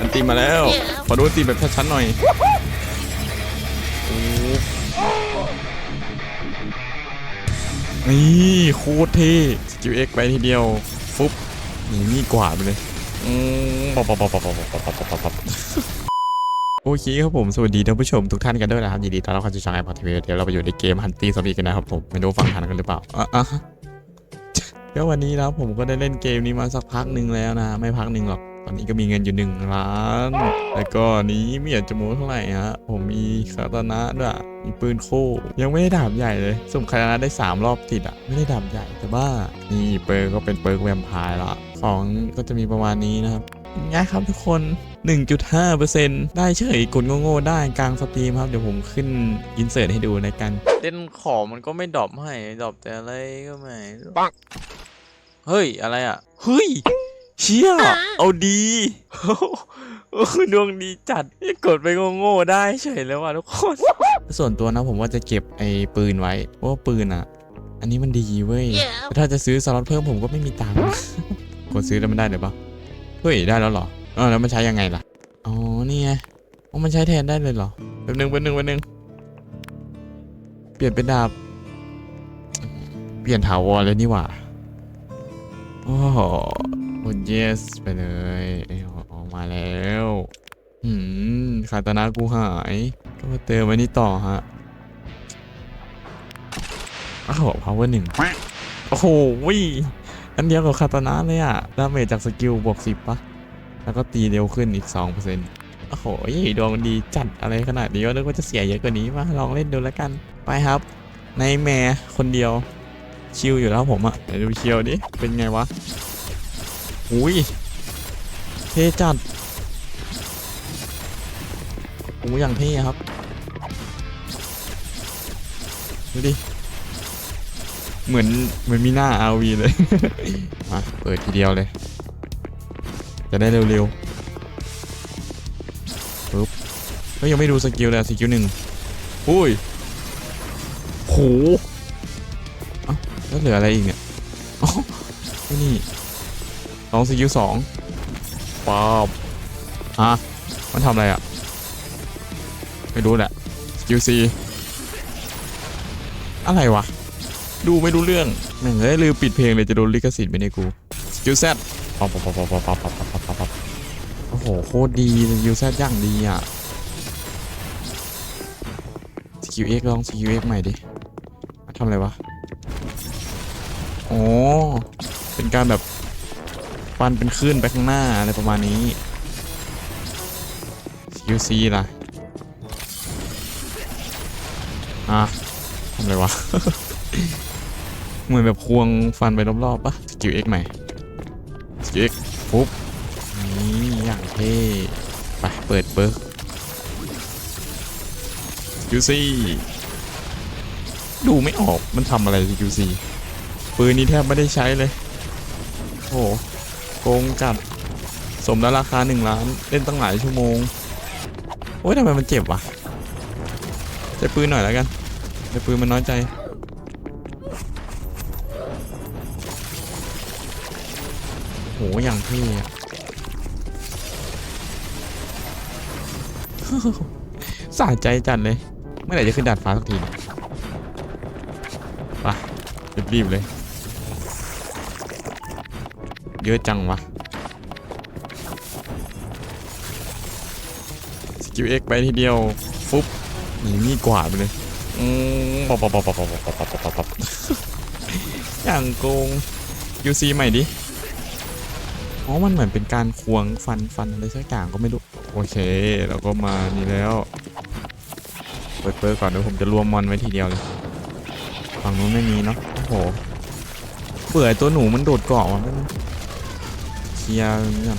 อันตีมาแล้วขอดูตีแบบชัดๆหน่อยนี่โคตรเท่สกิลเอ็กไปทีเดียว ฟุบนี่นี่กว่าไปเลยโอเคครับผม สวัสดีท่านผู้ชมทุกท่านกันด้วยนะครับยินดีต้อนรับเข้าสู่ช่องไอพอทีวีเดี๋ยวเราไปอยู่ในเกมฮันตี้ซอมบี้กันนะครับผมไม่รู้ฟังทันกันหรือเปล่าอะก็วันนี้นะผมก็ได้เล่นเกมนี้มาสักพักหนึ่งแล้วนะ ไม่พักหนึ่งหรอก ตอนนี้ก็มีเงินอยู่หนึ่งล้าน แล้วก็นี้ไม่อยากจะโม้เท่าไหร่ฮะ ผมมีคาตานะด้วย มีปืนโค้ยังไม่ได้ดาบใหญ่เลยสุ่มคาตานะได้ 3 รอบติดอะ ไม่ได้ดาบใหญ่แต่ว่านี่เปิร์กก็เป็นเปิร์กแวมไพร์ละของก็จะมีประมาณนี้นะครับง่ายครับทุกคน 1.5%ได้เฉยกดโง่ๆได้กลางสตรีมครับ เดี๋ยวผมขึ้นอินเสิร์ตให้ดูในกันเล่นของมันก็ไม่ดรอปให้ดรอปแต่อะไรก็ไม่ปังเฮ้ย อะไรอะ เฮ้ย เชี่ยเอาดีโอ้โหดวงดีจัดกดไปโง่ๆได้เฉยแล้วว่ะทุกคน ส่วนตัวนะผมว่าจะเก็บไอ้ปืนไว้เพราะว่าปืนอะ อันนี้มันดีเว้ยแต่ถ้าจะซื้อสล็อตเพิ่มผมก็ไม่มีตังค์กดซื้อแล้วมันได้หรือเปล่าเฮ้ยได้แล้วเหรอเออแล้วมันใช้ยังไงล่ะอ๋อนี่ไงอ๋อมันใช้แทนได้เลยเหรอแป๊บนึงแป๊บนึงแป๊บนึงเปลี่ยนเป็นดาบ เปลี่ยนถาวรเลยนี่หว่าโอ้โห กด yes ไปเลยไอ้ออกมาแล้วหืมคาตานากูหาย ก็มาเติมไว้นี่ต่อฮะอ้าว power หนึ่งโอ้โหวิอันเดียวกับคาตานะเลยอะดาเมจจากสกิลบวกสิบปะแล้วก็ตีเร็วขึ้นอีก2%โอ้โหดวงดีจัดอะไรขนาดนี้ก็นึกว่าจะเสียเยอะกว่านี้มาลองเล่นดูแล้วกัน ไปครับ ในแม่คนเดียว ชิลอยู่แล้วผมอะไหนดูเชียวดิ เป็นไงวะ อุ้ยเท่จัดโอ้ยอย่างเท่ครับ ดูดิ เหมือนเหมือนมีหน้า RV เลย มาเปิดทีเดียวเลย จะได้เร็วๆปึ๊บก็ยังไม่ดูสกิลเลยสกิลหนึ่งอุ้ยโหเอ้าแล้วเหลืออะไรอีกเนี่ยอ๋อไอ้ นี่ลองสกิลสองป๊อบฮะมันทำอะไรอะ ไม่รู้แหละสกิลซีอะไรวะ ดูไม่รู้เรื่องแม่งเอ้ยลืมปิดเพลงเลยจะโดนลิขสิทธิ์ไปในยกูสกิลแซดป๊อปป๊อปป๊อปป๊อปป๊อปป๊อปป๊อปป๊อปป๊อปป๊อปโอ้โหโคตรดีสกิลแซดย่างดีอะสกิลเอ็กลองสกิลเอ็กใหม่ดิทำอะไรวะอ๋อเป็นการแบบ ฟันเป็นคลื่นไปข้างหน้าอะไรประมาณนี้สกิลซีล่ะอะทำอะไรวะ เหมือนแบบควงฟันไปรอบๆปะสกิลเอ็กใหม่สกิลเอ็กปุ๊บนี่อย่างเท่ไปเปิดเบิร์กสกิลซี่ดูไม่ออกมันทำอะไรสกิลซี่ปืนนี้แทบไม่ได้ใช้เลยโอ้ กงจัด สมแล้วราคาหนึ่งล้าน เล่นตั้งหลายชั่วโมง โอ้ยทำไมมันเจ็บวะใช้ปืนหน่อยแล้วกันใช้ปืนมันน้อยใจ โห อย่างเท่สะใจจัดเลย เมื่อไหร่จะขึ้นดาดฟ้าสักทีเนี่ยไปรีบๆเลย เยอะจังวะสกิลเอ็กไปทีเดียวฟุ๊บหนีนี่กว่าไปเลยอืมปอบปอบปอบปอบปอบปอบปอบอย่างโกงยูซีใหม่ดิอ๋อมันเหมือนเป็นการควงฟันฟันอะไรสักอย่างก็ไม่รู้ โอเค เราก็มานี่แล้ว เปิดเปิดก่อนเดี๋ยวผมจะรวมมอนไว้ทีเดียวเลย ฝั่งนู้นไม่มีเนาะโอ้โหเบื่อตัวหนูมันโดดเกาะมัน ลียร์เนี่ย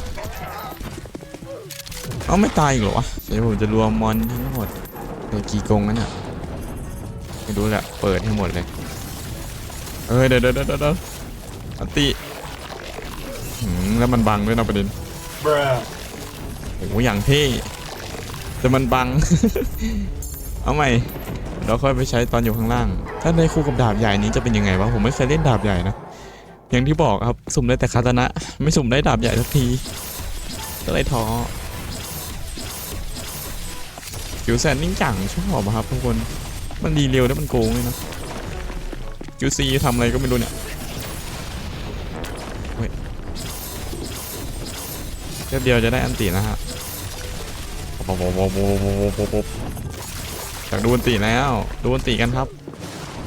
เอ้าไม่ตายอีกเหรอวะเดี๋ยวผมจะรวมมอนทั้งหมดเหลือกี่กงนั่นอะไม่รู้แหละเปิดให้หมดเลยเอ้ยเดี๋ยวเดี๋ยวเดี๋ยวเดี๋ยวอันติหืมแล้วมันบังด้วยนะประเด็นโอ้โหอย่างเท่แต่มันบัง เอาใหม่เราค่อยไปใช้ตอนอยู่ข้างล่าง ถ้าในคู่กับดาบใหญ่นี้จะเป็นยังไงวะ ผมไม่เคยเล่นดาบใหญ่นะ อย่างที่บอกครับ สุ่มได้แต่คาตานะ ไม่สุ่มได้ดาบใหญ่สักที ก็เลยท้อกิวแซนนิ่งจังชอบอะครับทุกคน มันดีเร็วแล้วมันโกงเลยนะกิวซีทำอะไรก็ไม่รู้เนี่ยเฮ้ยแค่เดียวจะได้อันตีนะฮะป๊บป๊บป๊บป๊บป๊บป๊บป๊บอยากดูอันตีแล้ว ดูอันตีกันครับ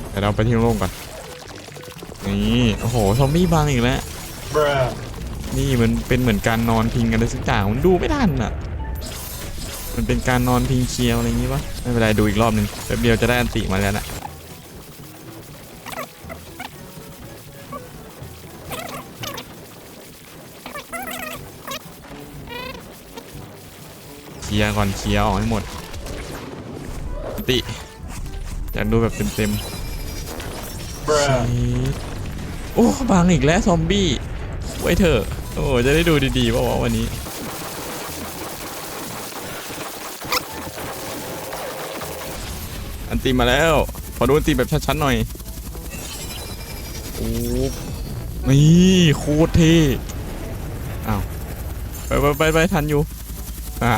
เดี๋ยวเราไปที่โล่งก่อน นี่โอ้โหซอมบี้บางอีกแล้ว Bruh. นี่มันเป็นเหมือนการนอนพิงกันอะไรสักอย่างมันดูไม่ทันอะ มันเป็นการนอนพิงเคียวอะไรอย่างงี้ปะไม่เป็นไรดูอีกรอบหนึ่งแป๊บเดียวจะได้อันติมาแล้วนะเคลียร์ก่อนเคลียร์ออกให้หมดอันติอยากดูแบบเต็มๆ Bruh. โอ้บางอีกแล้วซอมบี้ไว้เถอะโอ้จะได้ดูดีๆป่าวะวันนี้อันตีมาแล้ว ขอดูอันตีแบบชัดๆหน่อยโอ้นี่โคตรเท่อ้าวไปไปไปทันอยู่อ่า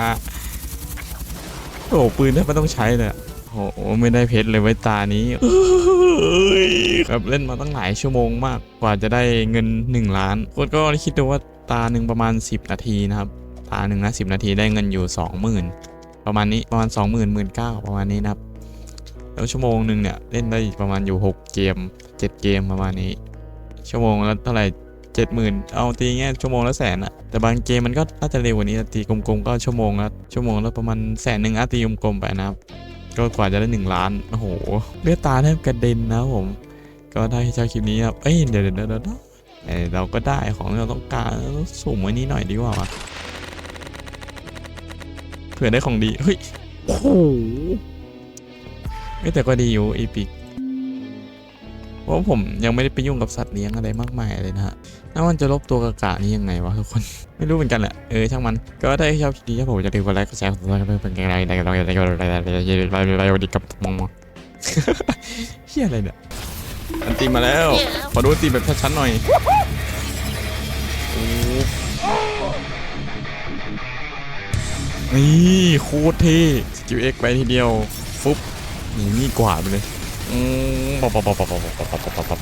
โอ้ปืนแทบไม่ต้องใช้เลยอะ โอ้โหไม่ได้เพชรเลยไว้ตานี้เอ้ยแบบเล่นมาตั้งหลายชั่วโมงมากกว่าจะได้เงิน 1 ล้านคนก็คิดดูว่าตาหนึ่งประมาณ 10 นาทีนะครับ ตาหนึ่งนะสินาทีได้เงินอยู่ 20,000 ประมาณนี้ประมาณ 20,000 19,000ประมาณนี้นะครับ แล้วชั่วโมงหนึ่งเนี่ยเล่นได้ประมาณอยู่ 6 เกม 7 เกมประมาณนี้ ชั่วโมงละเท่าไหร่เจ็ดหมื่นเอาตีง่ายชั่วโมงละแสนอะแต่บางเกมมันก็น่าจะเร็วกว่านี้ตีกลมๆก็ชั่วโมงละชั่วโมงละประมาณแสนหนึ่งอะตีกลมๆไปนะครับ ก็กว่าจะได้หนึ่งล้าน โอ้โห เลือดตาแทบกระเด็นนะผม ก็ได้เจ้าคลิปนี้ครับ เอ้ย เดี๋ยวเดี๋ยวเดี๋ยวเดี๋ยวเอ้ยเราก็ได้ของเราต้องการสุ่มไว้นี้หน่อยดีกว่าวะเผื่อได้ของดี เฮ้ย โอ้โหแต่ก็ดีอยู่อีพิก เพราะผมยังไม่ได้ไปยุ่งกับสัตว์เลี้ยงอะไรมากมายเลยนะฮะน่ามันจะลบตัวกากะนี้ยังไงวะทุกคน ไม่รู้เหมือนกันแหละ เออช่างมัน ก็ถ้าชอบคลิปนี้ครับผมจะลืมกดไลค์กดแชร์กดติดตามเป็นกำลังใจในการทำงานในการอะไรอะไรอะไรอะไรวันนี้กับมองมองเฮียอะไรเนี่ยอันตีมาแล้วขอดูอันตีแบบชัดๆหน่อยโอ้นี่โคตรเท่สกิลเอ็กไปทีเดียวฟุบนี่มีดกวาดไปเลยอืมปับปับ ปับปับปับปับปับปับ